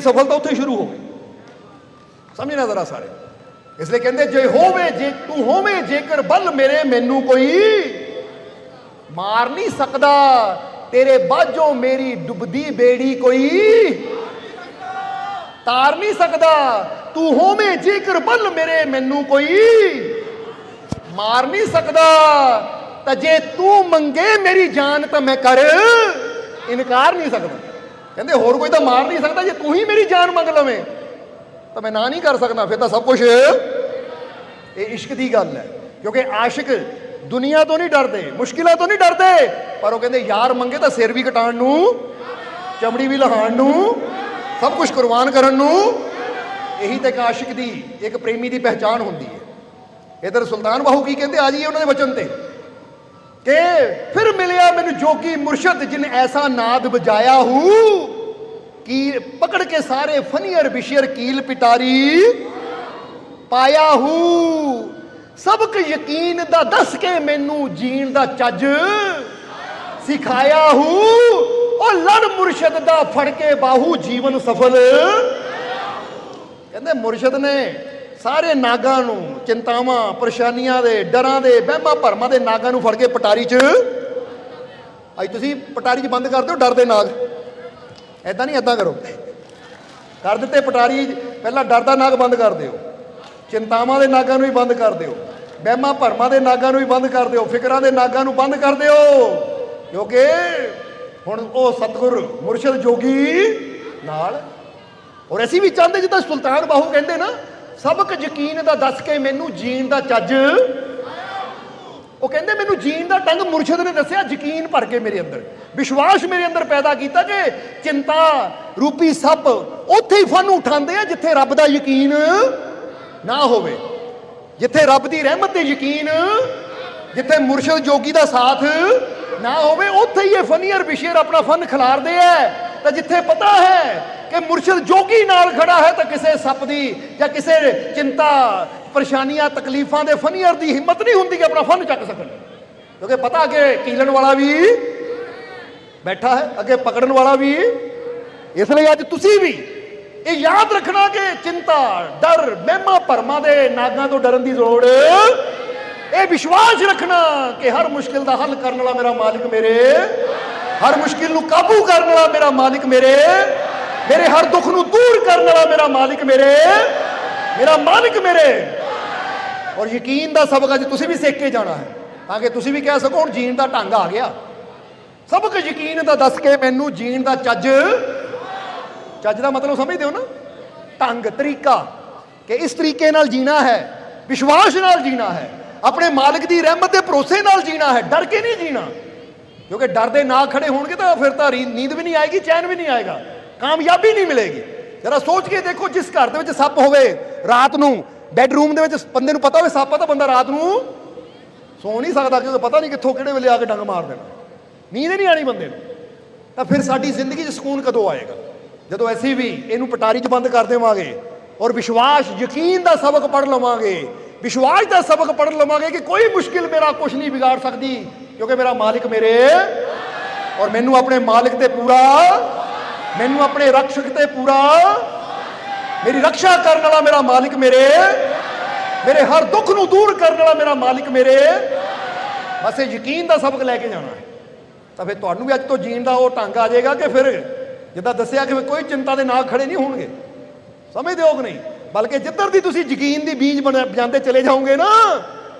ਸਫਲਤਾ ਉੱਥੇ ਸ਼ੁਰੂ ਹੋ ਗਈ। ਸਮਝਣਾ ਜ਼ਰਾ ਸਾਰੇ। ਇਸ ਲਈ ਕਹਿੰਦੇ, ਜੇ ਹੋਵੇ, ਜੇ ਤੂੰ ਹੋਵੇਂ, ਜੇਕਰ ਬਲ ਮੇਰੇ, ਮੈਨੂੰ ਕੋਈ ਮਾਰ ਨਹੀਂ ਸਕਦਾ। ਤੇਰੇ ਬਾਝੋਂ ਮੇਰੀ ਡੁੱਬਦੀ ਬੇੜੀ ਕੋਈ ਤਾਰ ਨਹੀਂ ਸਕਦਾ। ਤੂੰ ਹੋਵੇਂ, ਜੇਕਰ ਬਲ ਮੇਰੇ, ਮੈਨੂੰ ਕੋਈ ਮਾਰ ਨਹੀਂ ਸਕਦਾ। ਤਾਂ ਜੇ ਤੂੰ ਮੰਗੇ ਮੇਰੀ ਜਾਨ, ਤਾਂ ਮੈਂ ਕਰ ਇਨਕਾਰ ਨਹੀਂ ਸਕਦਾ। ਕਹਿੰਦੇ ਹੋਰ ਕੋਈ ਤਾਂ ਮਾਰ ਨਹੀਂ ਸਕਦਾ, ਜੇ ਤੂੰ ਹੀ ਮੇਰੀ ਜਾਨ ਮੰਗ ਲਵੇਂ, ਤਾਂ ਮੈਂ ਨਾ ਨਹੀਂ ਕਰ ਸਕਦਾ, ਫਿਰ ਤਾਂ ਸਭ ਕੁਝ ਇਹ ਇਸ਼ਕ ਦੀ ਗੱਲ ਹੈ। ਕਿਉਂਕਿ ਆਸ਼ਿਕ ਦੁਨੀਆ ਤੋਂ ਨਹੀਂ ਡਰਦੇ, ਮੁਸ਼ਕਿਲਾਂ ਤੋਂ ਨਹੀਂ ਡਰਦੇ, ਪਰ ਉਹ ਕਹਿੰਦੇ ਯਾਰ ਮੰਗੇ ਤਾਂ ਸਿਰ ਵੀ ਕਟਾਉਣ ਨੂੰ, ਚਮੜੀ ਵੀ ਲਹਾਣ ਨੂੰ, ਸਭ ਕੁਝ ਕੁਰਬਾਨ ਕਰਨ ਨੂੰ। ਇਹੀ ਤਾਂ ਇੱਕ ਆਸ਼ਿਕ ਦੀ, ਇੱਕ ਪ੍ਰੇਮੀ ਦੀ ਪਹਿਚਾਨ ਹੁੰਦੀ ਹੈ। ਇਧਰ ਸੁਲਤਾਨ ਬਾਹੂ ਕੀ ਕਹਿੰਦੇ, ਆ ਜਾਈਏ ਉਹਨਾਂ ਦੇ ਵਚਨ ਤੇ। ਕਿ ਫਿਰ ਮਿਲਿਆ ਮੈਨੂੰ ਜੋਗੀ ਮੁਰਸ਼ਦ ਜਿਨ ਐਸਾ ਨਾਦ ਬਜਾਇਆ ਹੂ, ਕੀ ਪਕੜ ਕੇ ਸਾਰੇ ਫਨੀਅਰ ਬਿਸ਼ਰ ਕੀਲ ਪਿਟਾਰੀ ਪਾਇਆ ਹੂ। ਸਬਕ ਯਕੀਨ ਦਾ ਦੱਸ ਕੇ ਮੈਨੂੰ ਜੀਣ ਦਾ ਚੱਜ ਸਿਖਾਇਆ ਹੂ। ਉਹ ਲੜ ਮੁਰਸ਼ਦ ਦਾ ਫੜ ਕੇ ਬਾਹੂ ਜੀਵਨ ਸਫਲ। ਕਹਿੰਦੇ ਮੁਰਸ਼ਦ ਨੇ ਸਾਰੇ ਨਾਗਾਂ ਨੂੰ, ਚਿੰਤਾਵਾਂ, ਪਰੇਸ਼ਾਨੀਆਂ ਦੇ, ਡਰਾਂ ਦੇ, ਵਹਿਮਾਂ ਭਰਮਾਂ ਦੇ ਨਾਗਾਂ ਨੂੰ ਫੜ ਕੇ ਪਟਾਰੀ 'ਚ। ਅੱਜ ਤੁਸੀਂ ਪਟਾਰੀ 'ਚ ਬੰਦ ਕਰ ਦਿਓ, ਡਰ ਦੇ ਨਾਗ। ਐਦਾਂ ਨਹੀਂ ਐਦਾਂ ਕਰੋ। ਕਰ ਦਿੱਤੇ ਪਟਾਰੀ, ਪਹਿਲਾਂ ਡਰ ਦਾ ਨਾਗ ਬੰਦ ਕਰ ਦਿਓ। ਚਿੰਤਾਵਾਂ ਦੇ ਨਾਗਾਂ ਨੂੰ ਵੀ ਬੰਦ ਕਰ ਦਿਓ। ਵਹਿਮਾਂ ਭਰਮਾਂ ਦੇ ਨਾਗਾਂ ਨੂੰ ਵੀ ਬੰਦ ਕਰ ਦਿਓ। ਫਿਕਰਾਂ ਦੇ ਨਾਗਾਂ ਨੂੰ ਬੰਦ ਕਰ ਦਿਓ। ਕਿਉਂਕਿ ਹੁਣ ਉਹ ਸਤਗੁਰ ਮੁਰਸ਼ਦ ਜੋਗੀ ਨਾਲ ਔਰ ਅਸੀਂ ਵੀ ਚਾਹੁੰਦੇ ਜਿੱਦਾਂ ਸੁਲਤਾਨ ਬਾਹੂ ਕਹਿੰਦੇ ਨਾ ਸਬਕ ਯਕੀਨ ਦਾ ਦੱਸ ਕੇ ਮੈਨੂੰ ਜੀਣ ਦਾ ਚੱਜ। ਉਹ ਕਹਿੰਦੇ ਮੈਨੂੰ ਜੀਣ ਦਾ ਢੰਗ ਮੁਰਸ਼ਿਦ ਨੇ ਦੱਸਿਆ, ਯਕੀਨ ਭਰ ਕੇ ਮੇਰੇ ਅੰਦਰ। ਵਿਸ਼ਵਾਸ ਮੇਰੇ ਅੰਦਰ ਪੈਦਾ ਕੀਤਾ ਕਿ ਚਿੰਤਾ ਰੂਪੀ ਸੱਪ ਉੱਥੇ ਹੀ ਫਨ ਉਠਾਉਂਦੇ ਆ ਜਿੱਥੇ ਰੱਬ ਦਾ ਯਕੀਨ ਨਾ ਹੋਵੇ। ਜਿੱਥੇ ਰੱਬ ਦੀ ਰਹਿਮਤ ਤੇ ਯਕੀਨ, ਜਿੱਥੇ ਮੁਰਸ਼ਿਦ ਜੋਗੀ ਦਾ ਸਾਥ ਨਾ ਹੋਵੇ, ਉੱਥੇ ਹੀ ਇਹ ਫਨੀਅਰ ਬਿਸ਼ੇਰ ਆਪਣਾ ਫਨ ਖਿਲਾਰਦੇ ਐ ਤਾਂ ਜਿੱਥੇ ਪਤਾ ਹੈ ਕਿ ਮੁਰਸ਼ਿਦ ਜੋਗੀ ਨਾਲ ਖੜਾ ਹੈ ਤਾਂ ਕਿਸੇ ਸੱਪ ਦੀ ਜਾਂ ਕਿਸੇ ਚਿੰਤਾ, ਪਰੇਸ਼ਾਨੀਆਂ, ਤਕਲੀਫਾਂ ਦੇ ਫਨੀਅਰ ਦੀ ਹਿੰਮਤ ਨਹੀਂ ਹੁੰਦੀ ਕਿ ਆਪਣਾ ਫਨ ਚੱਕ ਸਕਣ। ਕਿਉਂਕਿ ਪਤਾ ਕਿ ਕੀਲਣ ਵਾਲਾ ਵੀ ਬੈਠਾ ਹੈ, ਅੱਗੇ ਪਕੜਨ ਵਾਲਾ ਵੀ। ਇਸ ਲਈ ਅੱਜ ਤੁਸੀਂ ਵੀ ਇਹ ਯਾਦ ਰੱਖਣਾ ਕਿ ਚਿੰਤਾ, ਡਰ, ਮਹਿਮਾ ਭਰਮਾਂ ਦੇ ਨਾਗਾਂ ਤੋਂ ਡਰਨ ਦੀ ਲੋੜ। ਇਹ ਵਿਸ਼ਵਾਸ ਰੱਖਣਾ ਕਿ ਹਰ ਮੁਸ਼ਕਿਲ ਦਾ ਹੱਲ ਕਰਨ ਵਾਲਾ ਮੇਰਾ ਮਾਲਿਕ ਮੇਰੇ। ਹਰ ਮੁਸ਼ਕਿਲ ਨੂੰ ਕਾਬੂ ਕਰਨ ਵਾਲਾ ਮੇਰਾ ਮਾਲਿਕ ਮੇਰੇ। ਮੇਰੇ ਹਰ ਦੁੱਖ ਨੂੰ ਦੂਰ ਕਰਨ ਵਾਲਾ ਮੇਰਾ ਮਾਲਿਕ ਮੇਰੇ। ਮੇਰਾ ਮਾਲਿਕ ਮੇਰੇ। ਔਰ ਯਕੀਨ ਦਾ ਸਬਕ ਅੱਜ ਤੁਸੀਂ ਵੀ ਸਿੱਖ ਕੇ ਜਾਣਾ ਹੈ, ਤਾਂ ਕਿ ਤੁਸੀਂ ਵੀ ਕਹਿ ਸਕੋ, ਹੁਣ ਜੀਣ ਦਾ ਢੰਗ ਆ ਗਿਆ। ਸਬਕ ਯਕੀਨ ਦਾ ਦੱਸ ਕੇ ਮੈਨੂੰ ਜੀਣ ਦਾ ਚੱਜ। ਚੱਜ ਦਾ ਮਤਲਬ ਸਮਝਦੇ ਹੋ ਨਾ? ਢੰਗ, ਤਰੀਕਾ, ਕਿ ਇਸ ਤਰੀਕੇ ਨਾਲ ਜੀਣਾ ਹੈ, ਵਿਸ਼ਵਾਸ ਨਾਲ ਜੀਣਾ ਹੈ, ਆਪਣੇ ਮਾਲਕ ਦੀ ਰਹਿਮਤ ਦੇ ਭਰੋਸੇ ਨਾਲ ਜੀਣਾ ਹੈ, ਡਰ ਕੇ ਨਹੀਂ ਜੀਣਾ। ਕਿਉਂਕਿ ਡਰ ਦੇ ਨਾਲ ਖੜੇ ਹੋਣਗੇ ਤਾਂ ਫਿਰ ਤਾਂ ਰੀ- ਨੀਂਦ ਵੀ ਨਹੀਂ ਆਏਗੀ, ਚੈਨ ਵੀ ਨਹੀਂ ਆਏਗਾ। ਕਾਮਯਾਬੀ ਨਹੀਂ ਮਿਲੇਗੀ। ਜਰਾ ਸੋਚ ਕੇ ਦੇਖੋ ਜਿਸ ਘਰ ਦੇ ਵਿੱਚ ਸੱਪ ਹੋਵੇ, ਰਾਤ ਨੂੰ ਬੈੱਡਰੂਮ ਦੇ ਵਿੱਚ ਬੰਦੇ ਨੂੰ ਪਤਾ ਹੋਵੇ ਸੱਪ ਆ ਤਾਂ ਬੰਦਾ ਰਾਤ ਨੂੰ ਸੌ ਨਹੀਂ ਸਕਦਾ ਕਿਉਂਕਿ ਪਤਾ ਨਹੀਂ ਕਿੱਥੋਂ ਕਿਹੜੇ ਵੇਲੇ ਆ ਕੇ ਡੰਗ ਮਾਰ ਦੇਣਾ। ਨੀਂਦ ਨਹੀਂ ਆਣੀ ਬੰਦੇ ਨੂੰ। ਤਾਂ ਫਿਰ ਸਾਡੀ ਜ਼ਿੰਦਗੀ 'ਚ ਸਕੂਨ ਕਦੋਂ ਆਏਗਾ? ਜਦੋਂ ਅਸੀਂ ਵੀ ਇਹਨੂੰ ਪਟਾਰੀ 'ਚ ਬੰਦ ਕਰ ਦੇਵਾਂਗੇ ਔਰ ਵਿਸ਼ਵਾਸ, ਯਕੀਨ ਦਾ ਸਬਕ ਪੜ੍ਹ ਲਵਾਂਗੇ, ਵਿਸ਼ਵਾਸ ਦਾ ਸਬਕ ਪੜ੍ਹ ਲਵਾਂਗੇ ਕਿ ਕੋਈ ਮੁਸ਼ਕਿਲ ਮੇਰਾ ਕੁਝ ਨਹੀਂ ਵਿਗਾੜ ਸਕਦੀ ਕਿਉਂਕਿ ਮੇਰਾ ਮਾਲਿਕ ਮੇਰੇ ਔਰ ਮੈਨੂੰ ਆਪਣੇ ਮਾਲਿਕ ਤੇ ਪੂਰਾ, ਮੈਨੂੰ ਆਪਣੇ ਰਕਸ਼ਕ ਤੇ ਪੂਰਾ, ਮੇਰੀ ਰੱਖਿਆ ਕਰਨ ਵਾਲਾ ਮੇਰਾ ਮਾਲਿਕ ਮੇਰੇ ਮੇਰੇ ਹਰ ਦੁੱਖ ਨੂੰ ਦੂਰ ਕਰਨ ਵਾਲਾ ਮੇਰਾ ਮਾਲਿਕ ਮੇਰੇ। ਬਸ ਇਹ ਯਕੀਨ ਦਾ ਸਬਕ ਲੈ ਕੇ ਜਾਣਾ ਤਾਂ ਫਿਰ ਤੁਹਾਨੂੰ ਵੀ ਅੱਜ ਤੋਂ ਜੀਣ ਦਾ ਉਹ ਢੰਗ ਆ ਜਾਏਗਾ ਕਿ ਫਿਰ ਜਿੱਦਾਂ ਦੱਸਿਆ ਕਿ ਕੋਈ ਚਿੰਤਾ ਦੇ ਨਾਲ ਖੜੇ ਨਹੀਂ ਹੋਣਗੇ। ਸਮਝਦੇ ਹੋ ਕਿ ਨਹੀਂ? ਬਲਕਿ ਜਿੱਧਰ ਦੀ ਤੁਸੀਂ ਯਕੀਨ ਦੀ ਬੀਜ ਬਣਾ- ਜਾਂਦੇ ਚਲੇ ਜਾਓਗੇ ਨਾ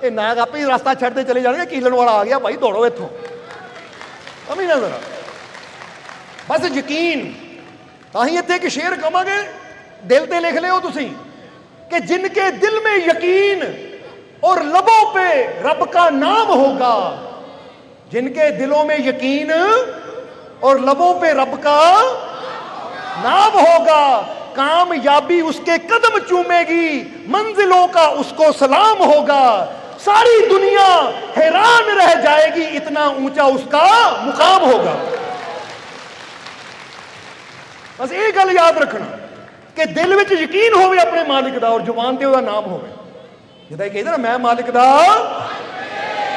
ਇਹ ਨਾਗ ਆਪੇ ਹੀ ਰਸਤਾ ਛੱਡਦੇ ਚਲੇ ਜਾਣਗੇ ਕੀਲਣ ਵਾਲਾ ਆ ਗਿਆ ਭਾਈ ਦੌੜੋ ਇੱਥੋਂ ਸਮਝਣਾ ਜ਼ਰਾ ਬਸ ਯਕੀਨ ਤਾਂ ਹੀ ਇੱਥੇ ਇੱਕ ਸ਼ੇਰ ਕਵਾਂਗੇ ਦਿਲ ਤੇ ਲਿਖ ਲਿਓ ਤੁਸੀਂ कि जिनके दिल में यकीन और लबों पे रब का नाम होगा जिनके दिलों में यकीन और लबों पे रब का नाम होगा कामयाबी उसके कदम चूमेगी मंजिलों का उसको सलाम होगा सारी दुनिया हैरान रह जाएगी इतना ऊंचा उसका मुकाम होगा ਬਸ ਇਹ ਗੱਲ ਯਾਦ ਰੱਖਣਾ ਕਿ ਦਿਲ ਵਿੱਚ ਯਕੀਨ ਹੋਵੇ ਆਪਣੇ ਮਾਲਿਕ ਦਾ ਔਰ ਜ਼ੁਬਾਨ ਤੇ ਉਹਦਾ ਨਾਮ ਹੋਵੇ ਜਿੱਦਾਂ ਇਹ ਕਹਿੰਦੇ ਨਾ ਮੈਂ ਮਾਲਿਕ ਦਾ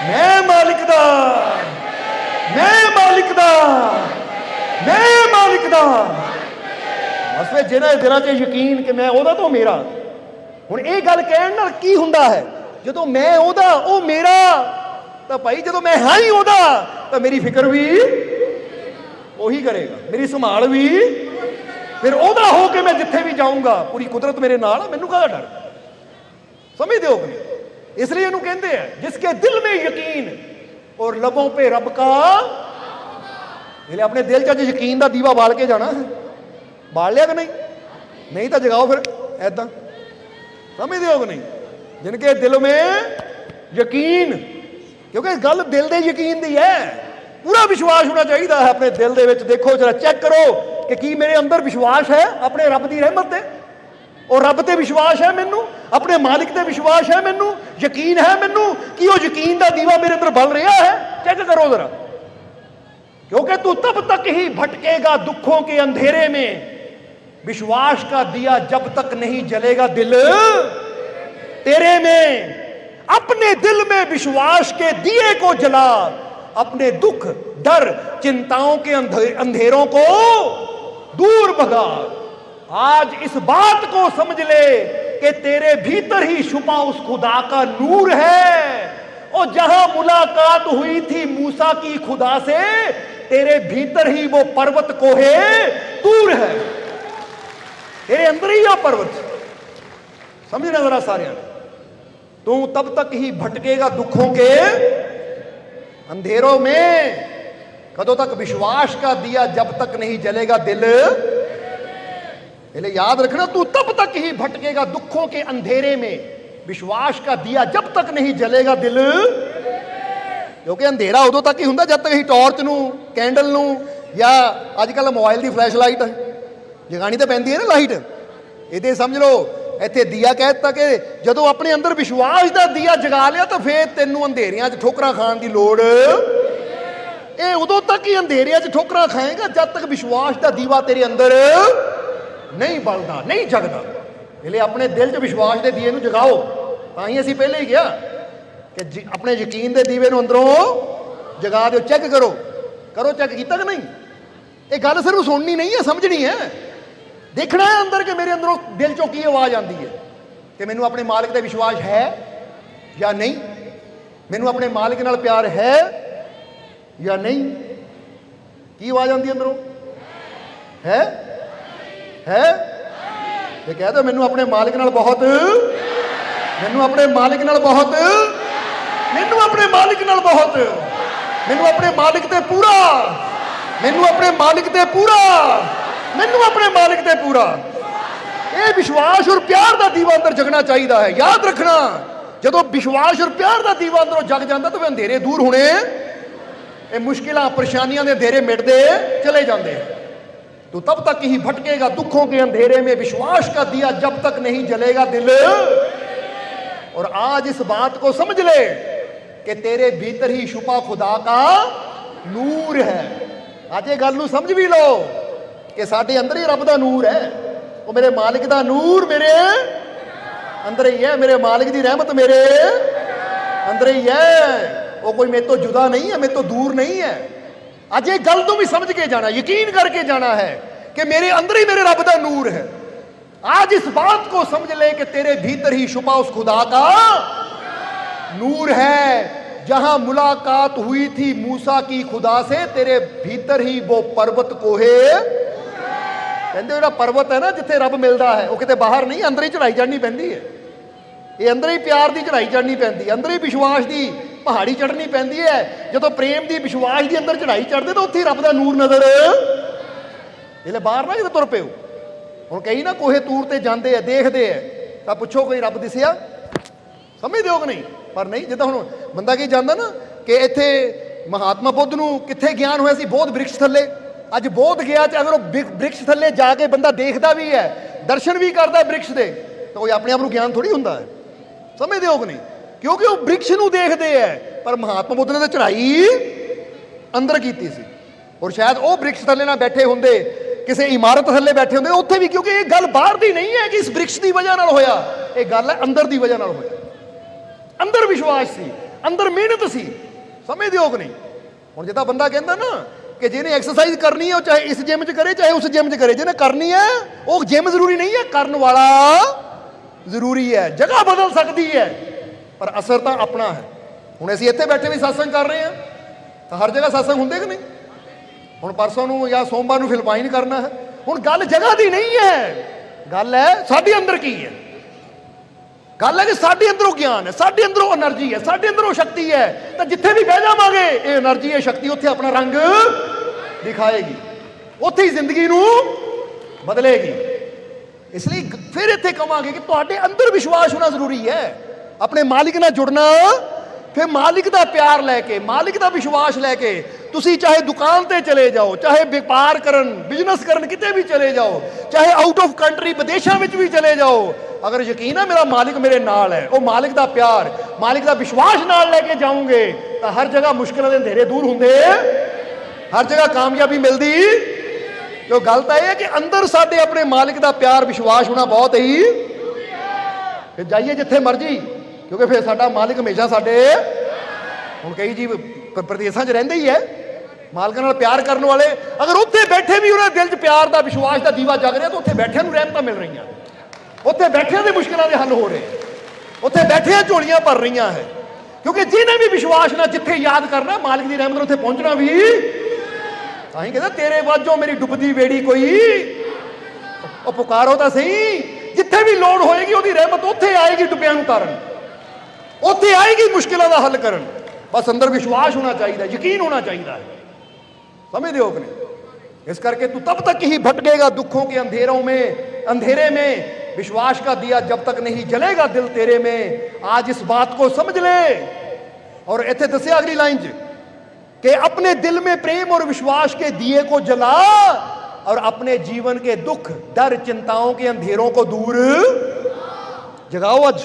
ਮੈਂ ਮਾਲਿਕ ਦਾ ਮੈਂ ਮਾਲਿਕ ਦਾ ਮੈਂ ਮਾਲਿਕ ਦਾ ਬਸ ਵੇ ਜਿਹਨਾਂ ਦੇ ਦਿਲਾਂ 'ਚ ਯਕੀਨ ਕਿ ਮੈਂ ਉਹਦਾ ਤੋਂ ਮੇਰਾ ਹੁਣ ਇਹ ਗੱਲ ਕਹਿਣ ਨਾਲ ਕੀ ਹੁੰਦਾ ਹੈ ਜਦੋਂ ਮੈਂ ਉਹਦਾ, ਉਹ ਮੇਰਾ, ਤਾਂ ਭਾਈ ਜਦੋਂ ਮੈਂ ਹਾਂ ਹੀ ਉਹਦਾ, ਤਾਂ ਮੇਰੀ ਫਿਕਰ ਵੀ ਉਹੀ ਕਰੇਗਾ, ਮੇਰੀ ਸੰਭਾਲ ਵੀ। ਫਿਰ ਉਹਦਾ ਹੋ ਕੇ ਮੈਂ ਜਿੱਥੇ ਵੀ ਜਾਊਂਗਾ, ਪੂਰੀ ਕੁਦਰਤ ਮੇਰੇ ਨਾਲ ਮੈਨੂੰ ਕਾਹਦਾ ਡਰ? ਸਮਝਦੇ ਹੋ ਕਿ ਇਸ ਲਈ ਇਹਨੂੰ ਕਹਿੰਦੇ ਆ ਜਿਸ ਕੇ ਦਿਲ ਮੇ ਯਕੀਨ, ਔਰ ਲਬੋਂ ਪੇ ਰੱਬ ਕਾ। ਇਹਲੇ ਆਪਣੇ ਦਿਲ 'ਚ ਅੱਜ ਯਕੀਨ ਦਾ ਦੀਵਾ ਬਾਲ ਕੇ ਜਾਣਾ। ਬਾਲ ਲਿਆ ਕਿ ਨਹੀਂ? ਨਹੀਂ ਤਾਂ ਜਗਾਓ ਫਿਰ ਐਦਾਂ ਸਮਝਦੇ ਹੋ ਕਿ ਨਹੀਂ? ਜਿਨਕੇ ਦਿਲ में ਯਕੀਨ ਕਿਉਂਕਿ ਇਹ ਗੱਲ ਦਿਲ ਦੇ ਯਕੀਨ ਦੀ ਹੈ ਪੂਰਾ ਵਿਸ਼ਵਾਸ ਹੋਣਾ ਚਾਹੀਦਾ ਹੈ ਆਪਣੇ ਦਿਲ ਦੇ ਵਿੱਚ ਦੇਖੋ ਜਰਾ ਚੈੱਕ ਕਰੋ ਕਿ ਕੀ ਮੇਰੇ ਅੰਦਰ ਵਿਸ਼ਵਾਸ ਹੈ ਆਪਣੇ ਰੱਬ ਦੀ ਰਹਿਮਤ ਤੇ ਉਹ ਰੱਬ ਤੇ ਵਿਸ਼ਵਾਸ ਹੈ ਮੈਨੂੰ ਆਪਣੇ ਮਾਲਿਕ ਤੇ ਵਿਸ਼ਵਾਸ ਹੈ ਮੈਨੂੰ ਯਕੀਨ ਹੈ ਮੈਨੂੰ ਕਿ ਉਹ ਯਕੀਨ ਦਾ ਦੀਵਾ ਮੇਰੇ ਅੰਦਰ ਬਲ ਰਿਹਾ ਹੈ ਚੈੱਕ ਕਰੋ ਜਰਾ क्योंकि तू तब तक ही भटकेगा दुखों के अंधेरे में विश्वास का दिया जब तक नहीं जलेगा दिल तेरे में, अपने दिल में विश्वास के दिए को जला, अपने दुख, डर, चिंताओं के अंधे- अंधेरों को दूर भगा। आज इस बात को समझ ले कि तेरे भीतर ही छुपा उस खुदा का नूर है। और जहाँ मुलाकात हुई थी मूसा की खुदा से, तेरे भीतर ही वो पर्वत कोहे दूर है। तेरे अंदर ही आ पर्वत। समझना जरा सारे? तू तब तक ही भटकेगा दुखों के अंधेरों में कदों तक विश्वास का दिया जब तक नहीं जलेगा दिल इसलिए याद रखना तू तब तक ही भटकेगा दुखों के अंधेरे में विश्वास का दिया जब तक नहीं जलेगा दिल ਕਿਉਂਕਿ ਅੰਧੇਰਾ ਉਦੋਂ ਤੱਕ ਹੀ ਹੁੰਦਾ ਜਦ ਤੱਕ ਅਸੀਂ ਟਾਰਚ ਨੂੰ ਕੈਂਡਲ ਨੂੰ ਜਾਂ ਅੱਜ ਕੱਲ ਮੋਬਾਈਲ ਦੀ ਫਲੈਸ਼ ਲਾਈਟ ਜਗਾਣੀ ਤਾਂ ਪੈਂਦੀ ਹੈ ਨਾ ਲਾਈਟ ਇਹਦੇ ਸਮਝ ਲਓ ਇੱਥੇ ਦੀਆ ਕਹਿ ਦਿੱਤਾ ਕਿ ਜਦੋਂ ਆਪਣੇ ਅੰਦਰ ਵਿਸ਼ਵਾਸ ਦਾ ਦੀਆ ਜਗਾ ਲਿਆ ਤਾਂ ਫੇਰ ਤੈਨੂੰ ਅੰਧੇਰਿਆਂ 'ਚ ਠੋਕਰਾਂ ਖਾਣ ਦੀ ਲੋੜ। ਇਹ ਉਦੋਂ ਤੱਕ ਹੀ ਅੰਧੇਰਿਆਂ 'ਚ ਠੋਕਰਾਂ ਖਾਏਗਾ ਜਦ ਤੱਕ ਵਿਸ਼ਵਾਸ ਦਾ ਦੀਵਾ ਤੇਰੇ ਅੰਦਰ ਨਹੀਂ ਬਲਦਾ, ਨਹੀਂ ਜਗਦਾ। ਇਹ ਆਪਣੇ ਦਿਲ 'ਚ ਵਿਸ਼ਵਾਸ ਦੇ ਦੀਏ ਨੂੰ ਜਗਾਓ। ਤਾਂ ਹੀ ਅਸੀਂ ਪਹਿਲੇ ਹੀ ਗਿਆ ਕਿ ਜੀ- ਆਪਣੇ ਯਕੀਨ ਦੇ ਦੀਵੇ ਨੂੰ ਅੰਦਰੋਂ ਜਗਾ ਦਿਓ, ਚੈੱਕ ਕਰੋ। ਕਰੋ ਚੈੱਕ ਕੀਤਾ ਕਿ ਨਹੀਂ? ਇਹ ਗੱਲ ਸਿਰਫ ਸੁਣਨੀ ਨਹੀਂ ਹੈ, ਸਮਝਣੀ ਹੈ। ਦੇਖਣਾ ਹੈ ਅੰਦਰ ਕਿ ਮੇਰੇ ਅੰਦਰੋਂ ਦਿਲ ਚੋਂ ਕੀ ਆਵਾਜ਼ ਆਉਂਦੀ ਹੈ। ਕਿ ਮੈਨੂੰ ਆਪਣੇ ਮਾਲਕ ਤੇ ਵਿਸ਼ਵਾਸ ਹੈ ਜਾਂ ਨਹੀਂ? ਮੈਨੂੰ ਆਪਣੇ ਮਾਲਕ ਨਾਲ ਪਿਆਰ ਹੈ ਜਾਂ ਨਹੀਂ? ਕੀ ਆਵਾਜ਼ ਆਉਂਦੀ ਹੈ ਅੰਦਰੋਂ? ਹੈ? ਹੈ? ਇਹ ਕਹਿ ਦੋ ਮੈਨੂੰ ਆਪਣੇ ਮਾਲਕ ਨਾਲ ਬਹੁਤ ਮੈਨੂੰ ਆਪਣੇ ਮਾਲਕ ਨਾਲ ਬਹੁਤ ਮੈਨੂੰ ਆਪਣੇ ਮਾਲਿਕ ਨਾਲ ਬਹੁਤ। ਮੈਨੂੰ ਆਪਣੇ ਮਾਲਿਕ ਤੇ ਪੂਰਾ। ਮੈਨੂੰ ਆਪਣੇ ਮਾਲਕ ਤੇ ਪੂਰਾ। ਮੈਨੂੰ ਆਪਣੇ ਮਾਲਿਕ ਤੇ ਪੂਰਾ ਇਹ ਵਿਸ਼ਵਾਸ ਔਰ ਪਿਆਰ ਦਾ ਦੀਵਾ ਅੰਦਰ ਜਗਣਾ ਚਾਹੀਦਾ ਹੈ ਯਾਦ ਰੱਖਣਾ ਜਦੋਂ ਵਿਸ਼ਵਾਸ ਔਰ ਪਿਆਰ ਦਾ ਦੀਵਾ ਅੰਦਰੋਂ ਜਗ ਜਾਂਦਾ ਤਾਂ ਫਿਰ ਅੰਧੇਰੇ ਦੂਰ ਹੋਣੇ ਇਹ ਮੁਸ਼ਕਿਲਾਂ ਪਰੇਸ਼ਾਨੀਆਂ ਦੇ ਅੰਧੇਰੇ ਮਿਟਦੇ ਚਲੇ ਜਾਂਦੇ हैं तो तब तक ही भटकेगा दुखों के अंधेरे में विश्वास का दिया जब तक नहीं जलेगा दिल और आज इस बात को समझ ले कि तेरे भीतर ही छुपा खुदा का ਨੂਰ ਹੈ ਅੱਜ ਇਹ ਗੱਲ ਨੂੰ ਸਮਝ ਵੀ ਲਓ ਕਿ ਸਾਡੇ ਅੰਦਰ ਹੀ ਰੱਬ ਦਾ ਨੂਰ ਹੈ ਉਹ ਮੇਰੇ ਮਾਲਿਕ ਦਾ ਨੂਰ ਮੇਰੇ ਅੰਦਰ ਹੀ ਹੈ ਮੇਰੇ ਮਾਲਿਕ ਦੀ ਰਹਿਮਤ ਮੇਰੇ ਅੰਦਰ ਹੀ ਹੈ ਉਹ ਕੋਈ ਮੇਰੇ ਤੋਂ ਜੁਦਾ ਨਹੀਂ ਹੈ ਮੇਰੇ ਤੋਂ ਦੂਰ ਨਹੀਂ ਹੈ ਅੱਜ ਇਹ ਗੱਲ ਤੋਂ ਵੀ ਸਮਝ ਕੇ ਜਾਣਾ ਯਕੀਨ ਕਰਕੇ ਜਾਣਾ ਹੈ ਕਿ ਮੇਰੇ ਅੰਦਰ ही मेरे रब का नूर है आज इस बात को समझ ले कि तेरे भीतर ही छुपा उस खुदा का नूर है जहां मुलाकात हुई थी मूसा की खुदा से तेरे भीतर ही वो पर्वत कोहे ਕਹਿੰਦੇ ਜਿਹੜਾ ਪਰਬਤ ਹੈ ਨਾ ਜਿੱਥੇ ਰੱਬ ਮਿਲਦਾ ਹੈ, ਉਹ ਕਿਤੇ ਬਾਹਰ ਨਹੀਂ, ਅੰਦਰ ਹੀ ਚੜਾਈ ਚੜਨੀ ਪੈਂਦੀ ਹੈ। ਇਹ ਅੰਦਰ ਹੀ ਪਿਆਰ ਦੀ ਚੜਾਈ ਚੜਨੀ ਪੈਂਦੀ ਅੰਦਰ ਹੀ ਵਿਸ਼ਵਾਸ ਦੀ ਪਹਾੜੀ ਚੜਨੀ ਪੈਂਦੀ ਹੈ। ਜਦੋਂ ਪ੍ਰੇਮ ਦੀ, ਵਿਸ਼ਵਾਸ ਦੀ ਅੰਦਰ ਚੜਾਈ ਚੜਦੇ ਤਾਂ ਉੱਥੇ ਹੀ ਰੱਬ ਦਾ ਨੂਰ ਨਜ਼ਰ ਇਹਲੇ ਬਾਹਰ ਨਾ ਕਿਤੇ ਤੁਰ ਪਿਓ ਹੁਣ ਕਈ ਨਾ ਕੋਹੇ ਤੂਰ ਤੇ ਜਾਂਦੇ ਆ, ਦੇਖਦੇ ਆ, ਤਾਂ ਪੁੱਛੋ ਕੋਈ ਰੱਬ ਦਿਸਿਆ? ਸਮਝਦੇ ਹੋ ਕਿ ਨਹੀਂ? ਪਰ ਨਹੀਂ, ਜਿੱਦਾਂ ਹੁਣ ਬੰਦਾ ਕੀ ਜਾਂਦਾ ਨਾ ਕਿ ਇੱਥੇ ਮਹਾਤਮਾ ਬੁੱਧ ਨੂੰ ਕਿੱਥੇ ਗਿਆਨ ਹੋਇਆ ਸੀ, ਬੋਧ ਬ੍ਰਿਕਸ਼ ਥੱਲੇ। ਅੱਜ ਬੋਧ ਗਿਆ ਚ ਅਗਰ ਉਹ ਬ੍ਰਿਕ- ਬ੍ਰਿਕਸ਼ ਥੱਲੇ ਜਾ ਕੇ ਬੰਦਾ ਦੇਖਦਾ ਵੀ ਹੈ, ਦਰਸ਼ਨ ਵੀ ਕਰਦਾ ਬ੍ਰਿਕਸ਼ ਦੇ, ਤਾਂ ਉਹ ਆਪਣੇ ਆਪ ਨੂੰ ਗਿਆਨ ਥੋੜੀ ਹੁੰਦਾ ਹੈ। ਸਮਝਦੇ ਹੋ ਕਿ ਨਹੀਂ? ਕਿਉਂਕਿ ਉਹ ਬ੍ਰਿਕਸ਼ ਨੂੰ ਦੇਖਦੇ ਐ ਪਰ ਮਹਾਤਮਾ ਬੁੱਧ ਨੇ ਤਾਂ ਚੜਾਈ ਅੰਦਰ ਕੀਤੀ ਸੀ। ਔਰ ਸ਼ਾਇਦ ਉਹ ਬ੍ਰਿਕਸ਼ ਥੱਲੇ ਨਾ ਬੈਠੇ ਹੁੰਦੇ, ਕਿਸੇ ਇਮਾਰਤ ਥੱਲੇ ਬੈਠੇ ਹੁੰਦੇ, ਉੱਥੇ ਵੀ, ਕਿਉਂਕਿ ਇਹ ਗੱਲ ਬਾਹਰ ਦੀ ਨਹੀਂ ਹੈ ਕਿ ਇਸ ਬ੍ਰਿਕਸ਼ ਦੀ ਵਜ੍ਹਾ ਨਾਲ ਹੋਇਆ। ਇਹ ਗੱਲ ਹੈ ਅੰਦਰ ਦੀ ਵਜ੍ਹਾ ਨਾਲ ਹੋਇਆ। ਅੰਦਰ ਵਿਸ਼ਵਾਸ ਸੀ, ਅੰਦਰ ਮਿਹਨਤ ਸੀ। ਸਮਝਦੇ ਹੋ ਕਿ ਨਹੀਂ? ਹੁਣ ਜਿੱਦਾਂ ਬੰਦਾ ਕਹਿੰਦਾ ਨਾ ਕਿ ਜਿਹਨੇ ਐਕਸਰਸਾਈਜ਼ ਕਰਨੀ ਹੈ, ਉਹ ਚਾਹੇ ਇਸ ਜਿਮ 'ਚ ਕਰੇ, ਚਾਹੇ ਉਸ ਜਿਮ 'ਚ ਕਰੇ। ਜਿਹਨੇ ਕਰਨੀ ਹੈ, ਉਹ ਜਿਮ ਜ਼ਰੂਰੀ ਨਹੀਂ ਹੈ, ਕਰਨ ਵਾਲਾ ਜ਼ਰੂਰੀ ਹੈ। ਜਗ੍ਹਾ ਬਦਲ ਸਕਦੀ ਹੈ, ਪਰ ਅਸਰ ਤਾਂ ਆਪਣਾ ਹੈ। ਹੁਣ ਅਸੀਂ ਇੱਥੇ ਬੈਠੇ ਵੀ satsang ਕਰ ਰਹੇ ਹਾਂ, ਤਾਂ ਹਰ ਜਗ੍ਹਾ satsang ਹੁੰਦੇ ਕਿ ਨਹੀਂ? ਹੁਣ ਪਰਸੋਂ ਨੂੰ ਜਾਂ ਸੋਮਵਾਰ ਨੂੰ ਫਿਲਪਾਈਨ ਕਰਨਾ ਹੈ। ਹੁਣ ਗੱਲ ਜਗ੍ਹਾ ਦੀ ਨਹੀਂ ਹੈ। ਗੱਲ ਹੈ ਸਾਡੇ ਅੰਦਰ ਕੀ ਹੈ? ਗੱਲ ਹੈ ਕਿ ਸਾਡੇ ਅੰਦਰੋਂ ਗਿਆਨ ਹੈ, ਸਾਡੇ ਅੰਦਰੋਂ એનર્ਜੀ ਹੈ, ਸਾਡੇ ਅੰਦਰੋਂ ਸ਼ਕਤੀ ਹੈ। ਤਾਂ ਜਿੱਥੇ ਵੀ ਬਹਿ ਜਾਵਾਂਗੇ, ਇਹ એનર્ਜੀ ਹੈ ਸ਼ਕਤੀ ਉੱਥੇ ਆਪਣਾ ਰੰਗ ਦਿਖਾਏਗੀ। ਉੱਥੇ ਹੀ ਜ਼ਿੰਦਗੀ ਨੂੰ ਬਦਲੇਗੀ। ਇਸ ਲਈ ਫਿਰ ਇੱਥੇ ਕਹਾਂਗੇ ਕਿ ਤੁਹਾਡੇ ਅੰਦਰ ਵਿਸ਼ਵਾਸ ਹੋਣਾ ਜ਼ਰੂਰੀ ਹੈ। ਆਪਣੇ ਮਾਲਿਕ ਨਾਲ ਜੁੜਨਾ, ਫਿਰ ਮਾਲਿਕ ਦਾ ਪਿਆਰ ਲੈ ਕੇ, ਮਾਲਿਕ ਦਾ ਵਿਸ਼ਵਾਸ ਲੈ ਕੇ ਤੁਸੀਂ ਚਾਹੇ ਦੁਕਾਨ ਤੇ ਚਲੇ ਜਾਓ, ਚਾਹੇ ਵਪਾਰ ਕਰਨ ਬਿਜ਼ਨਸ ਕਰਨ ਕਿਤੇ ਵੀ ਚਲੇ ਜਾਓ, ਚਾਹੇ ਆਊਟ ਆਫ ਕੰਟਰੀ ਵਿਦੇਸ਼ਾਂ ਵਿੱਚ ਵੀ ਚਲੇ ਜਾਓ, ਅਗਰ ਯਕੀਨ ਹੈ ਮੇਰਾ ਮਾਲਿਕ ਮੇਰੇ ਨਾਲ ਹੈ, ਉਹ ਮਾਲਿਕ ਦਾ ਪਿਆਰ, ਮਾਲਿਕ ਦਾ ਵਿਸ਼ਵਾਸ ਨਾਲ ਲੈ ਕੇ ਜਾਓਗੇ, ਤਾਂ ਹਰ ਜਗ੍ਹਾ ਮੁਸ਼ਕਲਾਂ ਦੇ ਅੰਧੇਰੇ ਦੂਰ ਹੁੰਦੇ ਹਰ ਜਗ੍ਹਾ ਕਾਮਯਾਬੀ ਮਿਲਦੀ। ਜੋ ਗੱਲ ਤਾਂ ਇਹ ਹੈ ਕਿ ਅੰਦਰ ਸਾਡੇ ਆਪਣੇ ਮਾਲਿਕ ਦਾ ਪਿਆਰ, ਵਿਸ਼ਵਾਸ ਹੋਣਾ ਬਹੁਤ ਹੀ ਫਿਰ ਜਾਈਏ ਜਿੱਥੇ ਮਰਜ਼ੀ, ਕਿਉਂਕਿ ਫਿਰ ਸਾਡਾ ਮਾਲਿਕ ਹਮੇਸ਼ਾ ਸਾਡੇ, ਹੁਣ ਕਈ ਜੀ ਪ੍ਰਦੇਸ਼ਾਂ 'ਚ ਰਹਿੰਦੇ ਹੀ ਹੈ। ਮਾਲਕਾਂ ਨਾਲ ਪਿਆਰ ਕਰਨ ਵਾਲੇ, ਅਗਰ ਉੱਥੇ ਬੈਠੇ ਵੀ ਉਹਨਾਂ ਦੇ ਦਿਲ 'ਚ ਪਿਆਰ ਦਾ, ਵਿਸ਼ਵਾਸ ਦਾ ਦੀਵਾ ਜਗ ਰਿਹਾ, ਤਾਂ ਉੱਥੇ ਬੈਠਿਆਂ ਨੂੰ ਰਹਿਮਤਾਂ ਮਿਲ ਰਹੀਆਂ। ਉੱਥੇ ਬੈਠਿਆਂ ਦੇ ਮੁਸ਼ਕਲਾਂ ਦੇ ਹੱਲ ਹੋ ਰਹੇ। ਉੱਥੇ ਬੈਠਿਆਂ ਝੋਲੀਆਂ ਭਰ ਰਹੀਆਂ ਹੈ। ਕਿਉਂਕਿ ਜਿਹਨੇ ਵੀ ਵਿਸ਼ਵਾਸ ਨਾਲ ਜਿੱਥੇ ਯਾਦ ਕਰਨਾ, ਮਾਲਕ ਦੀ ਰਹਿਮਤ ਨਾਲ ਉੱਥੇ ਪਹੁੰਚਣਾ ਵੀ ਤਾਂ ਹੀ ਕਹਿੰਦਾ, ਤੇਰੇ ਵਾਜੋਂ ਮੇਰੀ ਡੁੱਬਦੀ ਵੇੜੀ ਕੋਈ ਉਹ ਪੁਕਾਰੋ ਤਾਂ ਸਹੀ। ਜਿੱਥੇ ਵੀ ਲੋੜ ਹੋਏਗੀ, ਉਹਦੀ ਰਹਿਮਤ ਉੱਥੇ ਆਏਗੀ ਡੁੱਬਿਆਂ ਨੂੰ ਤਾਰਨ। ਉੱਥੇ ਆਏਗੀ ਮੁਸ਼ਕਿਲਾਂ ਦਾ ਹੱਲ ਕਰਨ। ਬਸ ਅੰਦਰ ਵਿਸ਼ਵਾਸ ਹੋਣਾ ਚਾਹੀਦਾ, ਯਕੀਨ ਹੋਣਾ ਚਾਹੀਦਾ ਹੈ। समझते हो कि नहीं इस करके तू तब तक ही भटकेगा दुखों के अंधेरों में अंधेरे में विश्वास का दिया जब तक नहीं जलेगा दिल तेरे में आज इस बात को समझ ले और इतने दसिया अगली लाइन च कि अपने दिल में प्रेम और विश्वास के दिए को जला और अपने जीवन के दुख डर चिंताओं के अंधेरों को दूर ਜਗਾਓ ਅੱਜ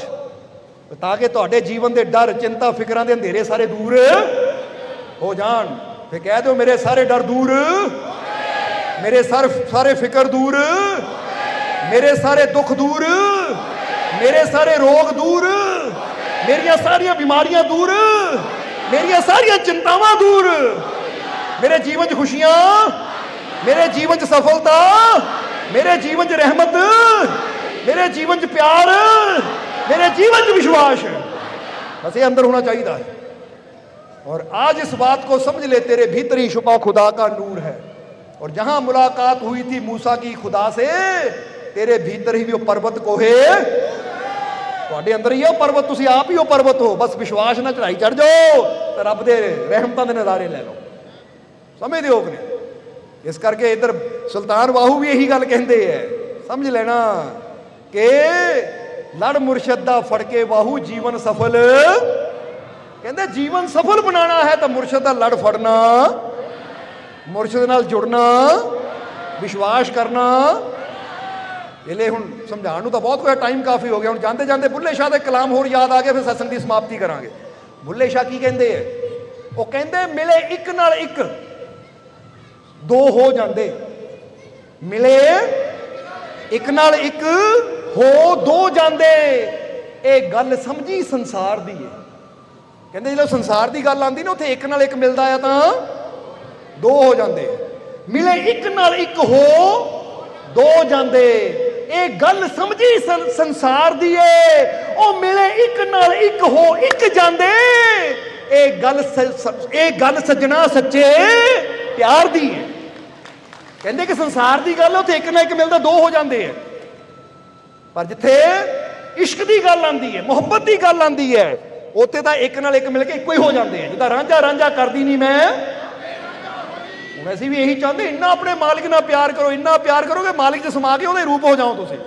ਤਾਂ ਕਿ ਤੁਹਾਡੇ ਜੀਵਨ ਦੇ ਡਰ ਚਿੰਤਾ ਫਿਕਰਾਂ ਦੇ ਅੰਧੇਰੇ ਸਾਰੇ ਦੂਰ ਹੋ ਜਾਣ ਫੇ ਕਹਿ ਦਿਓ ਮੇਰੇ ਸਾਰੇ ਡਰ ਦੂਰ। ਮੇਰੇ ਸਰ ਸਾਰੇ ਫਿਕਰ ਦੂਰ। ਮੇਰੇ ਸਾਰੇ ਦੁੱਖ ਦੂਰ। ਮੇਰੇ ਸਾਰੇ ਰੋਗ ਦੂਰ। ਮੇਰੀਆਂ ਸਾਰੀਆਂ ਬਿਮਾਰੀਆਂ ਦੂਰ। ਮੇਰੀਆਂ ਸਾਰੀਆਂ ਚਿੰਤਾਵਾਂ ਦੂਰ। ਮੇਰੇ ਜੀਵਨ 'ਚ ਖੁਸ਼ੀਆਂ। ਮੇਰੇ ਜੀਵਨ 'ਚ ਸਫਲਤਾ। ਮੇਰੇ ਜੀਵਨ 'ਚ ਰਹਿਮਤ। ਮੇਰੇ ਜੀਵਨ 'ਚ ਪਿਆਰ। ਮੇਰੇ ਜੀਵਨ 'ਚ ਵਿਸ਼ਵਾਸ। ਬਸ ਇਹ ਅੰਦਰ ਹੋਣਾ ਚਾਹੀਦਾ ਹੈ। और आज इस बात को समझ ले तेरे भीतर ही छुपा खुदा का नूर है और जहां मुलाकात हुई थी मूसा की खुदा से तेरे भीतर ही भी वो पर्वत को है ਤੁਹਾਡੇ ਅੰਦਰ ਹੀ ਹੈ ਉਹ ਪਰਬਤ ਤੁਸੀਂ ਆਪ ਹੀ ਉਹ ਪਰਬਤ ਹੋ ਬਸ ਵਿਸ਼ਵਾਸ ਨਾਲ ਚੜਾਈ ਚੜ ਜਾਓ ਤੇ ਰੱਬ ਦੇ ਰਹਿਮਤਾਂ ਦੇ ਨਜ਼ਾਰੇ ਲੈ ਲਓ ਸਮਝਦੇ ਹੋ ਕਿ ਨਹੀਂ ਇਸ ਕਰਕੇ ਇਧਰ ਸੁਲਤਾਨ ਵਾਹੂ ਵੀ ਇਹੀ ਗੱਲ ਕਹਿੰਦੇ ਐ ਸਮਝ ਲੈਣਾ ਕਿ ਲੜ ਮੁਰਸ਼ਦ ਦਾ ਫੜ ਕੇ ਵਾਹੂ ਜੀਵਨ ਸਫਲ ਕਹਿੰਦੇ ਜੀਵਨ ਸਫਲ ਬਣਾਉਣਾ ਹੈ ਤਾਂ ਮੁਰਸ਼ਦ ਦਾ ਲੜ ਫੜਨਾ, ਮੁਰਸ਼ਦ ਨਾਲ ਜੁੜਨਾ, ਵਿਸ਼ਵਾਸ ਕਰਨਾ। ਇਹਲੇ ਹੁਣ ਸਮਝਾਉਣ ਨੂੰ ਤਾਂ ਬਹੁਤ ਹੋਇਆ ਟਾਈਮ ਕਾਫੀ ਹੋ ਗਿਆ। ਹੁਣ ਜਾਂਦੇ ਜਾਂਦੇ ਬੁੱਲੇ ਸ਼ਾਹ ਦੇ ਕਲਾਮ ਹੋਰ ਯਾਦ ਆ ਗਏ, ਫਿਰ ਸਤਸੰਗ ਦੀ ਸਮਾਪਤੀ ਕਰਾਂਗੇ। ਬੁੱਲੇ ਸ਼ਾਹ ਕੀ ਕਹਿੰਦੇ ਐ ਉਹ ਕਹਿੰਦੇ, ਮਿਲੇ ਇੱਕ ਨਾਲ ਇੱਕ। ਦੋ ਹੋ ਜਾਂਦੇ। ਮਿਲੇ ਇੱਕ ਨਾਲ ਇੱਕ, ਹੋ ਦੋ ਜਾਂਦੇ। ਇਹ ਗੱਲ ਸਮਝੀ ਸੰਸਾਰ ਦੀ ਏ। ਕਹਿੰਦੇ ਜਦੋਂ ਸੰਸਾਰ ਦੀ ਗੱਲ ਆਂਦੀ ਨਾ, ਉੱਥੇ ਇੱਕ ਨਾਲ ਇੱਕ ਮਿਲਦਾ ਆ ਤਾਂ ਦੋ ਹੋ ਜਾਂਦੇ ਮਿਲੇ ਇੱਕ ਨਾਲ ਇੱਕ ਹੋ, ਦੋ ਜਾਂਦੇ। ਇਹ ਗੱਲ ਸਮਝੀ ਸੰਸਾਰ ਦੀ ਏ। ਉਹ ਮਿਲੇ ਇੱਕ ਨਾਲ ਇੱਕ ਹੋ, ਇੱਕ ਜਾਂਦੇ। ਇਹ ਗੱਲ ਇਹ ਗੱਲ ਸੱਜਣਾ ਸੱਚੇ ਪਿਆਰ ਦੀ ਹੈ ਕਹਿੰਦੇ ਕਿ ਸੰਸਾਰ ਦੀ ਗੱਲ ਉੱਥੇ ਇੱਕ ਨਾ ਇੱਕ ਮਿਲਦਾ, ਦੋ ਹੋ ਜਾਂਦੇ ਆ। ਪਰ ਜਿੱਥੇ ਇਸ਼ਕ ਦੀ ਗੱਲ ਆਂਦੀ ਹੈ ਮੁਹੱਬਤ ਦੀ ਗੱਲ ਆਂਦੀ ਹੈ ਉੱਥੇ ਤਾਂ ਇੱਕ ਨਾਲ ਇੱਕ ਮਿਲ ਕੇ ਇੱਕੋ ਹੀ ਹੋ ਜਾਂਦੇ ਆ। ਜਿੱਦਾਂ ਰਾਂਝਾ ਰਾਂਝਾ ਕਰਦੀ ਨਹੀਂ ਮੈਂ। ਹੁਣ ਅਸੀਂ ਵੀ ਇਹੀ ਚਾਹੁੰਦੇ, ਇੰਨਾ ਆਪਣੇ ਮਾਲਿਕ ਨਾਲ ਪਿਆਰ ਕਰੋ, ਇੰਨਾ ਪਿਆਰ ਕਰੋ ਕਿ ਮਾਲਿਕ 'ਚ ਸਮਾ ਕੇ ਉਹਦੇ ਰੂਪ ਹੋ ਜਾਓ ਤੁਸੀਂ।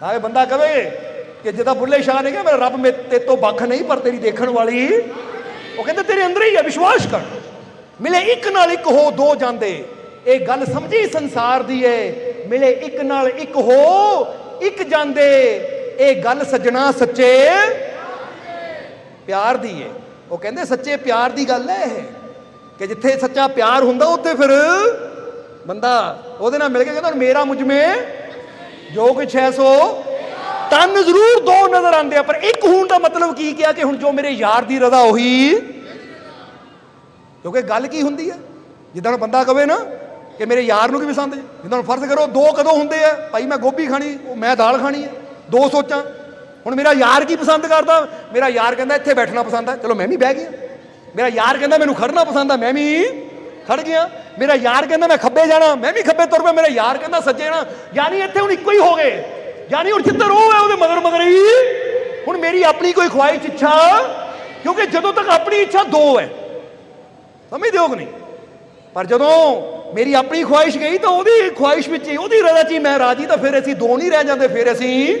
ਤਾਂ ਇਹ ਬੰਦਾ ਕਵੇ ਕਿ ਜਿੱਦਾਂ ਬੁੱਲੇ ਸ਼ਾਹ ਨੇ ਕਿਹਾ, ਮੇਰਾ ਰੱਬ ਮੇ ਤੇ ਤੋਂ ਵੱਖ ਨਹੀਂ, ਪਰ ਤੇਰੀ ਦੇਖਣ ਵਾਲੀ ਉਹ ਕਹਿੰਦੇ, ਤੇਰੇ ਅੰਦਰ ਹੀ ਹੈ, ਵਿਸ਼ਵਾਸ ਕਰ। ਮਿਲੇ ਇੱਕ ਨਾਲ ਇੱਕ ਹੋ ਦੋ ਜਾਂਦੇ। ਇਹ ਗੱਲ ਸਮਝੀ ਸੰਸਾਰ ਦੀ ਏ। ਮਿਲੇ ਇੱਕ ਨਾਲ ਇੱਕ ਹੋ ਇੱਕ ਜਾਂਦੇ। ਇਹ ਗੱਲ ਸੱਜਣਾ ਸੱਚੇ ਪਿਆਰ ਦੀ ਏ। ਉਹ ਕਹਿੰਦੇ ਸੱਚੇ ਪਿਆਰ ਦੀ ਗੱਲ ਹੈ ਇਹ। ਕਿ ਜਿੱਥੇ ਸੱਚਾ ਪਿਆਰ ਹੁੰਦਾ, ਉੱਥੇ ਫਿਰ ਬੰਦਾ ਉਹਦੇ ਨਾਲ ਮਿਲ ਕੇ ਕਹਿੰਦਾ ਮੇਰਾ ਮੁਝਮੇ ਜੋ ਕੁਛ ਹੈ ਸੋ ਤਨ ਜ਼ਰੂਰ ਦੋ ਨਜ਼ਰ ਆਉਂਦੇ ਆ। ਪਰ ਇੱਕ ਹੋਣ ਦਾ ਮਤਲਬ ਕੀ ਕਿਹਾ ਕਿ ਹੁਣ ਜੋ ਮੇਰੇ ਯਾਰ ਦੀ ਰਜ਼ਾ ਉਹੀ ਕਿਉਂਕਿ ਗੱਲ ਕੀ ਹੁੰਦੀ ਹੈ ਜਿੱਦਾਂ ਬੰਦਾ ਕਵੇ ਨਾ ਕਿ ਮੇਰੇ ਯਾਰ ਨੂੰ ਕੀ ਪਸੰਦ ਹੈ? ਜਿੱਦਾਂ ਹੁਣ ਫਰਜ਼ ਕਰੋ ਦੋ ਕਦੋਂ ਹੁੰਦੇ ਆ? ਭਾਈ ਮੈਂ ਗੋਭੀ ਖਾਣੀ ਮੈਂ ਦਾਲ ਖਾਣੀ ਹੈ। ਦੋ ਸੋਚਾਂ। ਹੁਣ ਮੇਰਾ ਯਾਰ ਕੀ ਪਸੰਦ ਕਰਦਾ? ਮੇਰਾ ਯਾਰ ਕਹਿੰਦਾ ਇੱਥੇ ਬੈਠਣਾ ਪਸੰਦ ਹੈ ਚਲੋ ਮੈਂ ਵੀ ਬਹਿ ਗਿਆ। ਮੇਰਾ ਯਾਰ ਕਹਿੰਦਾ ਮੈਨੂੰ ਖੜਨਾ ਪਸੰਦ ਹੈ ਮੈਂ ਵੀ ਖੜ ਗਿਆ। ਮੇਰਾ ਯਾਰ ਕਹਿੰਦਾ ਮੈਂ ਖੱਬੇ ਜਾਣਾ। ਮੈਂ ਵੀ ਖੱਬੇ ਤੁਰ ਪਿਆ। ਮੇਰਾ ਯਾਰ ਕਹਿੰਦਾ ਸੱਜੇ ਜਾਣਾ। ਯਾਨੀ ਇੱਥੇ ਹੁਣ ਇੱਕੋ ਹੀ ਹੋ ਗਏ। ਯਾਨੀ ਹੁਣ ਜਿੱਧਰ ਉਹ ਹੈ, ਉਹਦੇ ਮਗਰ ਮਗਰ ਹੀ ਹੁਣ ਮੇਰੀ ਆਪਣੀ ਕੋਈ ਖੁਆਇਸ਼ ਇੱਛਾ, ਕਿਉਂਕਿ ਜਦੋਂ ਤੱਕ ਆਪਣੀ ਇੱਛਾ ਦੋ ਹੈ। ਸਮਝਦੇ ਹੋ ਕਿ ਨਹੀਂ? ਪਰ ਜਦੋਂ ਮੇਰੀ ਆਪਣੀ ਖੁਆਇਸ਼ ਗਈ ਤਾਂ ਉਹਦੀ ਖੁਆਇਸ਼ ਵਿੱਚ ਹੀ, ਉਹਦੀ ਰਜ਼ਾ 'ਚ ਹੀ ਮੈਂ ਰਾਜੀ। ਤਾਂ ਫਿਰ ਅਸੀਂ ਦੋ ਨਹੀਂ ਰਹਿ ਜਾਂਦੇ। ਫਿਰ ਅਸੀਂ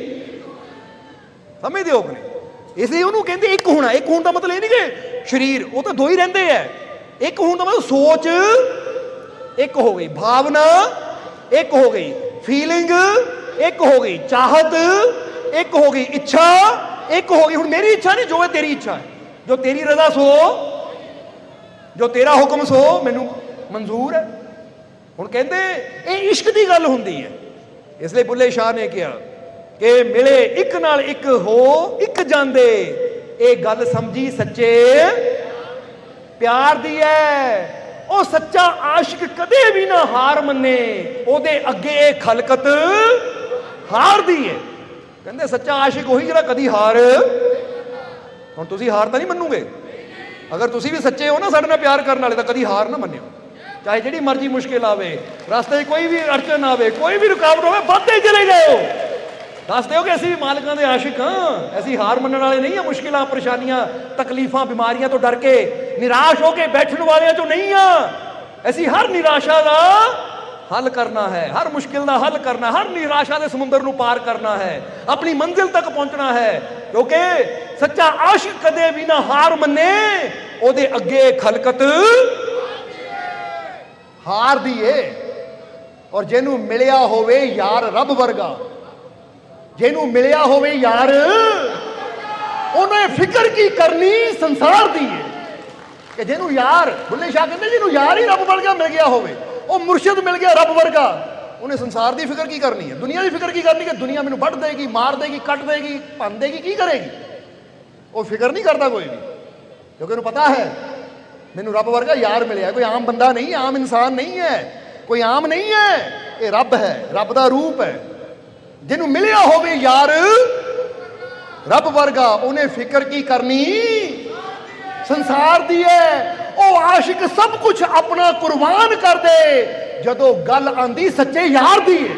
ਸਮਝਦੇ ਹੋ ਕਿ ਇਸ ਲਈ ਉਹਨੂੰ ਕਹਿੰਦੇ ਇੱਕ ਹੋਣਾ, ਇੱਕ ਹੋਣ ਦਾ ਮਤਲਬ ਇਹ ਨਹੀਂ ਕਿ ਸਰੀਰ, ਉਹ ਤਾਂ ਦੋ ਹੀ ਰਹਿੰਦੇ ਐ ਇੱਕ ਹੋਣ ਦਾ ਮਤਲਬ ਸੋਚ, ਇੱਕ ਹੋ ਗਈ ਭਾਵਨਾ, ਇੱਕ ਹੋ ਗਈ ਫੀਲਿੰਗ ਇੱਕ ਹੋ ਗਈ ਚਾਹਤ, ਇੱਕ ਹੋ ਗਈ ਇੱਛਾ, ਇੱਕ ਹੋ ਗਈ ਹੁਣ ਮੇਰੀ ਇੱਛਾ ਨਹੀਂ, ਜੋ ਹੈ ਤੇਰੀ ਇੱਛਾ ਹੈ। ਜੋ ਤੇਰੀ ਰਜ਼ਾ ਸੋ, ਜੋ ਤੇਰਾ ਹੁਕਮ ਸੋ, ਮੈਨੂੰ ਮਨਜ਼ੂਰ ਹੈ। ਹੁਣ ਕਹਿੰਦੇ ਇਹ ਇਸ਼ਕ ਦੀ ਗੱਲ ਹੁੰਦੀ ਹੈ। ਇਸ ਲਈ ਬੁੱਲੇ ਸ਼ਾਹ ਨੇ ਕਿਹਾ ਕਿ ਮਿਲੇ ਇੱਕ ਨਾਲ ਇੱਕ ਹੋ, ਇੱਕ ਜਾਂਦੇ। ਇਹ ਗੱਲ ਸਮਝੀ ਸੱਚੇ? ਪਿਆਰ ਦੀ ਹੈ ਉਹ ਸੱਚਾ ਆਸ਼ਿਕ ਕਦੇ ਵੀ ਨਾ ਹਾਰ ਮੰਨੇ। ਉਹਦੇ ਅੱਗੇ ਇਹ ਖਲਕਤ ਹਾਰਦੀ ਹੈ ਕਹਿੰਦੇ ਸੱਚਾ ਆਸ਼ਿਕ ਉਹੀ ਜਿਹੜਾ ਕਦੀ ਹਾਰ। ਹੁਣ ਤੁਸੀਂ ਹਾਰ ਤਾਂ ਨਹੀਂ ਮੰਨੂਗੇ। ਅਗਰ ਤੁਸੀਂ ਵੀ ਸੱਚੇ ਹੋ ਨਾ ਸਾਡੇ ਨਾਲ ਪਿਆਰ ਕਰਨ ਵਾਲੇ ਤਾਂ ਕਦੀ ਹਾਰ ਨਾ ਮੰਨਿਓ। ਚਾਹੇ ਜਿਹੜੀ ਮਰਜ਼ੀ ਮੁਸ਼ਕਿਲ ਆਵੇ, ਰਸਤੇ 'ਚ ਕੋਈ ਵੀ ਅੜਚਨ ਆਵੇ, ਕੋਈ ਵੀ ਰੁਕਾਵਟ ਹੋਵੇ ਵੱਧਦੇ ਚਲੇ ਜਾਓ। ਦੱਸ ਦਿਓ ਕਿ ਅਸੀਂ ਵੀ ਮਾਲਕਾਂ ਦੇ ਆਸ਼ਿਕ ਹਾਂ। ਅਸੀਂ ਹਾਰ ਮੰਨਣ ਵਾਲੇ ਨਹੀਂ ਹਾਂ ਮੁਸ਼ਕਿਲਾਂ, ਪਰੇਸ਼ਾਨੀਆਂ, ਤਕਲੀਫਾਂ, ਬਿਮਾਰੀਆਂ ਤੋਂ ਡਰ ਕੇ ਨਿਰਾਸ਼ ਹੋ ਕੇ ਬੈਠਣ ਵਾਲਿਆਂ ਚੋਂ ਨਹੀਂ ਹਾਂ ਅਸੀਂ ਹਰ ਨਿਰਾਸ਼ਾ ਦਾ ਹੱਲ ਕਰਨਾ ਹੈ, ਹਰ ਮੁਸ਼ਕਿਲ ਦਾ ਹੱਲ ਕਰਨਾ, ਹਰ ਨਿਰਾਸ਼ਾ ਦੇ ਸਮੁੰਦਰ ਨੂੰ ਪਾਰ ਕਰਨਾ ਹੈ, ਆਪਣੀ ਮੰਜ਼ਿਲ ਤੱਕ ਪਹੁੰਚਣਾ ਹੈ। ਕਿਉਂਕਿ ਸੱਚਾ ਆਸ਼ਿਕ ਕਦੇ ਵੀ ਨਾ ਹਾਰ ਮੰਨੇ, ਉਹਦੇ ਅੱਗੇ ਖਲਕਤ ਹਾਰ ਦੀ ਏ ਔਰ ਜਿਹਨੂੰ ਮਿਲਿਆ ਹੋਵੇ ਯਾਰ ਰੱਬ ਵਰਗਾ। ਜਿਹਨੂੰ ਮਿਲਿਆ ਹੋਵੇ ਯਾਰ, ਉਹਨੇ ਫਿਕਰ ਕੀ ਕਰਨੀ ਸੰਸਾਰ ਦੀ ਏ? ਕਿ ਜਿਹਨੂੰ ਯਾਰ, ਬੁੱਲੇ ਸ਼ਾਹ ਕਹਿੰਦੇ ਜਿਹਨੂੰ ਯਾਰ ਹੀ ਰੱਬ ਵਰਗਾ ਮਿਲ ਗਿਆ ਹੋਵੇ, ਉਹ ਮੁਰਸ਼ਿਦ ਮਿਲ ਗਿਆ ਰੱਬ ਵਰਗਾ, ਉਹਨੇ ਸੰਸਾਰ ਦੀ ਫਿਕਰ ਕੀ ਕਰਨੀ ਹੈ? ਦੁਨੀਆ ਦੀ ਫਿਕਰ ਕੀ ਕਰਨੀ ਕਿ ਦੁਨੀਆ ਮੈਨੂੰ ਵੱਢ ਦੇਗੀ, ਮਾਰ ਦੇਗੀ, ਕੱਟ ਦੇਗੀ, ਭੰਨ ਦੇਗੀ, ਕੀ ਕਰੇਗੀ? ਉਹ ਫਿਕਰ ਨਹੀਂ ਕਰਦਾ ਕੋਈ ਵੀ, ਕਿਉਂਕਿ ਉਹਨੂੰ ਪਤਾ ਹੈ, ਮੈਨੂੰ ਰੱਬ ਵਰਗਾ ਯਾਰ ਮਿਲਿਆ, ਕੋਈ ਆਮ ਬੰਦਾ ਨਹੀਂ, ਆਮ ਇਨਸਾਨ ਨਹੀਂ ਹੈ, ਕੋਈ ਆਮ ਨਹੀਂ ਹੈ, ਇਹ ਰੱਬ ਹੈ, ਰੱਬ ਦਾ ਰੂਪ ਹੈ। ਜਿਹਨੂੰ ਮਿਲਿਆ ਹੋਵੇ ਯਾਰ, ਰੱਬ ਵਰਗਾ ਉਹਨੇ ਫਿਕਰ ਕੀ ਕਰਨੀ? ਸੰਸਾਰ ਦੀ ਹੈ ਉਹ ਆਸ਼ਿਕ ਸਭ ਕੁਝ ਆਪਣਾ ਕੁਰਬਾਨ ਕਰ ਦੇ, ਜਦੋਂ ਗੱਲ ਆਂਦੀ ਸੱਚੇ ਯਾਰ ਦੀ ਹੈ